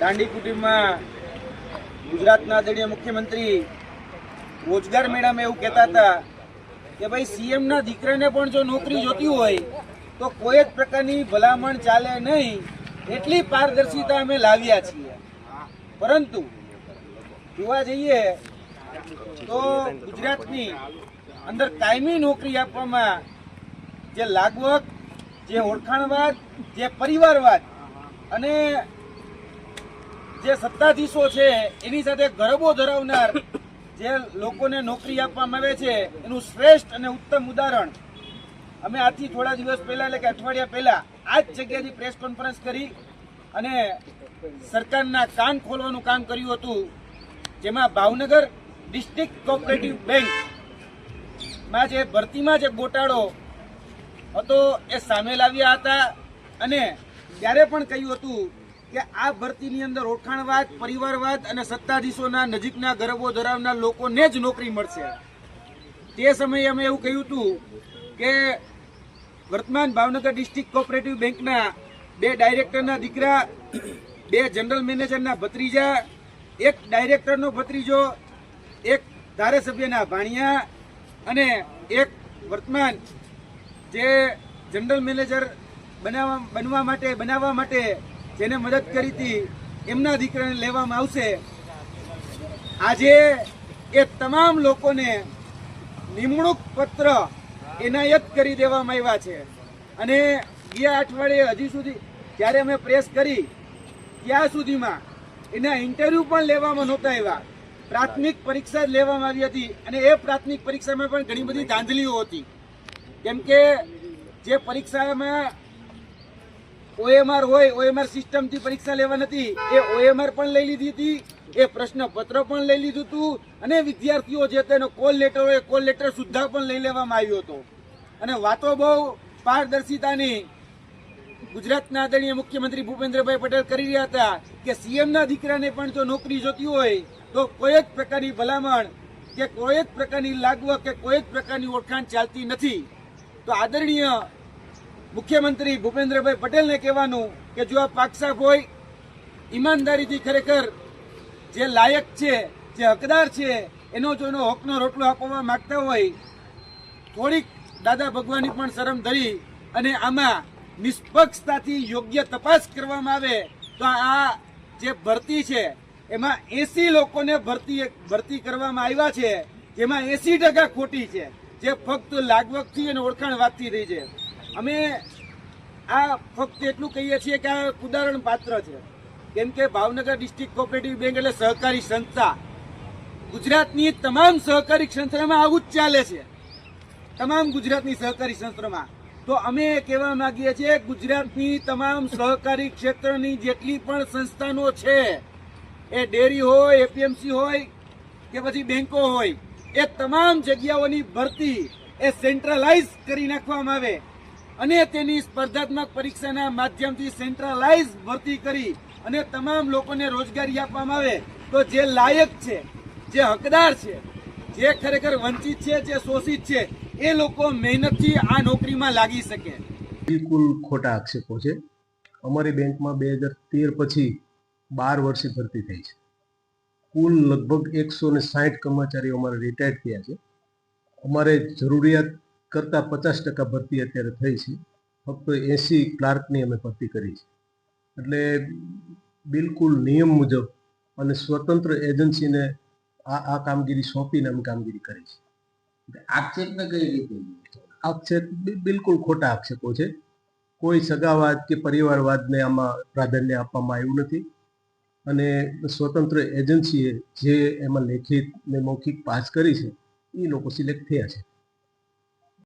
દાંડી કુટીરમાં ગુજરાતના આદરણીય મુખ્યમંત્રી રોજગાર મેળામાં એવું કહેતા હતા કે ભાઈ સીએમના દીકરાને પણ જો નોકરી જોતી હોય, તો કોઈ જ પ્રકારની ભલામણ ચાલે નહીં, એટલી પારદર્શિતા અમે લાવ્યા છીએ. પરંતુ જોવા જઈએ તો ગુજરાતની અંદર કાયમી નોકરી આપવામાં જે લાગવક જે ઓળખાણવાદ, જે પરિવારવાદ અને જે સત્તાધીશો છે, એની સાથે ગરબો ધરાવનાર જે લોકોને નોકરી આપવામાં આવે છે, એનું શ્રેષ્ઠ અને ઉત્તમ ઉદાહરણ. અમે આજથી થોડા દિવસ પહેલા એટલે કે અઠવાડિયા પહેલા આ જ જગ્યાથી પ્રેસ કોન્ફરન્સ કરી અને સરકારના કાન ખોલવાનું કામ કર્યું હતું, જેમાં ભાવનગર ડિસ્ટ્રિક્ટ કોઓપરેટિવ બેંકમાં જે ભરતીમાં જે ગોટાળો હતો, એ સામે લાવ્યા હતા અને ત્યારે પણ કહ્યું હતું કે આ ભરતીની અંદર ઓળખાણવાદ, પરિવારવાદ અને સત્તાધીશોના નજીકના ગરબો ધરાવનાર લોકોને જ નોકરી મળશે. તે સમયે અમે એવું કહ્યું હતું કે વર્તમાન ભાવનગર ડિસ્ટ્રિક્ટ કોઓપરેટિવ બેંકના બે ડાયરેક્ટરના દીકરા, બે જનરલ મેનેજરના ભત્રીજા, એક ડાયરેક્ટરનો ભત્રીજો, એક ધારાસભ્યના ભાણિયા અને એક વર્તમાન જે જનરલ મેનેજર બનાવવા, બનવા માટે, બનાવવા માટે જેને મદદ કરી હતી, એમના દીકરાને લેવામાં આવશે. આજે એ તમામ લોકોને નિમણૂક પત્ર એનાયત કરી દેવામાં આવ્યા છે. અને ગયા અઠવાડિયે હજી સુધી, જ્યારે અમે પ્રેસ કરી, ત્યાં સુધીમાં એના ઇન્ટરવ્યૂ પણ લેવામાં નહોતા આવ્યા. પ્રાથમિક પરીક્ષા જ લેવામાં આવી હતી અને એ પ્રાથમિક પરીક્ષામાં પણ ઘણી બધી ધાંધલીઓ હતી. કેમ કે જે પરીક્ષામાં ઓએમઆર હોય ઓએમઆર સિસ્ટમથી પરીક્ષા લેવા નથી એ ઓએમઆર પણ લઈ લીધી હતી. એ પ્રશ્નપત્ર પણ લઈ લીધું હતું. અને વિદ્યાર્થીઓ જે તેનો કોલ લેટર હોય કોલ લેટર સુદ્ધા પણ લઈ લેવામાં આવ્યો હતો. અને વાતો બહુ પારદર્શિતાની ગુજરાતના આદરણીય મુખ્યમંત્રી ભૂપેન્દ્રભાઈ પટેલ કરી રહ્યા હતા કે સીએમના દીકરાને પણ જો નોકરી જોતી હોય, તો કોઈ જ પ્રકારની ભલામણ કે કોઈ જ પ્રકારની લાગવક કે કોઈ જ પ્રકારની ઓળખાણ ચાલતી નથી. તો આદરણીય મુખ્યમંત્રી ભૂપેન્દ્રભાઈ પટેલને કહેવાનું કે જો આ પાકસાફ હોય, ઈમાનદારીથી ખરેખર જે લાયક છે, જે હકદાર છે, એનો જો એનો હકનો રોટલો આપવા માંગતા હોય, થોડીક દાદા ભગવાનની પણ શરમ ધરી અને આમાં નિષ્પક્ષતાથી યોગ્ય તપાસ કરવામાં આવે, તો આ જે ભરતી છે, એમાં એસી લોકોને ભરતી ભરતી કરવામાં આવ્યા છે, જેમાં એસી ટકા ખોટી છે, જે ફક્ત લાગવકથી અને ઓળખાણ વાતથી થઈ છે. અમે આ ફક્ત એટલું કહીએ છીએ કે આ ઉદાહરણ પાત્ર છે. કેમ કે ભાવનગર ડિસ્ટ્રિક્ટ કોઓપરેટિવ બેંક એટલે સહકારી સંસ્થા. ગુજરાતની તમામ સહકારી સંસ્થામાં આવું જ ચાલે છે. તમામ ગુજરાતની સહકારી સંસ્થામાં. તો અમે કહેવા માંગીએ છીએ ગુજરાતની તમામ સહકારી ક્ષેત્રની જેટલી પણ સંસ્થાનો છે, એ ડેરી હોય, એપીએમસી હોય કે પછી બેંકો હોય, એ તમામ જગ્યાઓની ભરતી એ સેન્ટ્રલાઇઝ કરી નાખવામાં આવે. અને તેની સ્પર્ધાત્મક પરીક્ષાના માધ્યમથી સેન્ટ્રલાઇઝ ભરતી કરી અને તમામ લોકોને રોજગારી આપવામાં આવે તો જે લાયક છે, જે હકદાર છે, જે ખરેખર વંચિત છે, જે શોષિત છે, એ લોકો મહેનતથી આ નોકરીમાં લાગી શકે. બિલકુલ ખોટા આક્ષેપો છે. અમારી બેંકમાં બે હજાર તેર પછી બાર વર્ષે ભરતી થઈ છે. કુલ લગભગ એકસો ને સાઠ કર્મચારીઓ અમારે રિટાયર્ડ થયા છે. અમારે જરૂરિયાત કરતાં પચાસ ટકા ભરતી અત્યારે થઈ છે. ફક્ત એંસી ક્લાર્કની અમે ભરતી કરી છે. એટલે બિલકુલ નિયમ મુજબ અને સ્વતંત્ર એજન્સીને આ આ કામગીરી સોંપીને અમે કામગીરી કરી છે. આક્ષેપને કઈ રીતે આક્ષેપ બિલકુલ ખોટા આક્ષેપો છે. કોઈ સગાવાદ કે પરિવારવાદને આમાં પ્રાધાન્ય આપવામાં આવ્યું નથી. અને સ્વતંત્ર એજન્સીએ જે એમાં લેખિત ને મૌખિક પાસ કરી છે એ લોકો સિલેક્ટ થયા છે.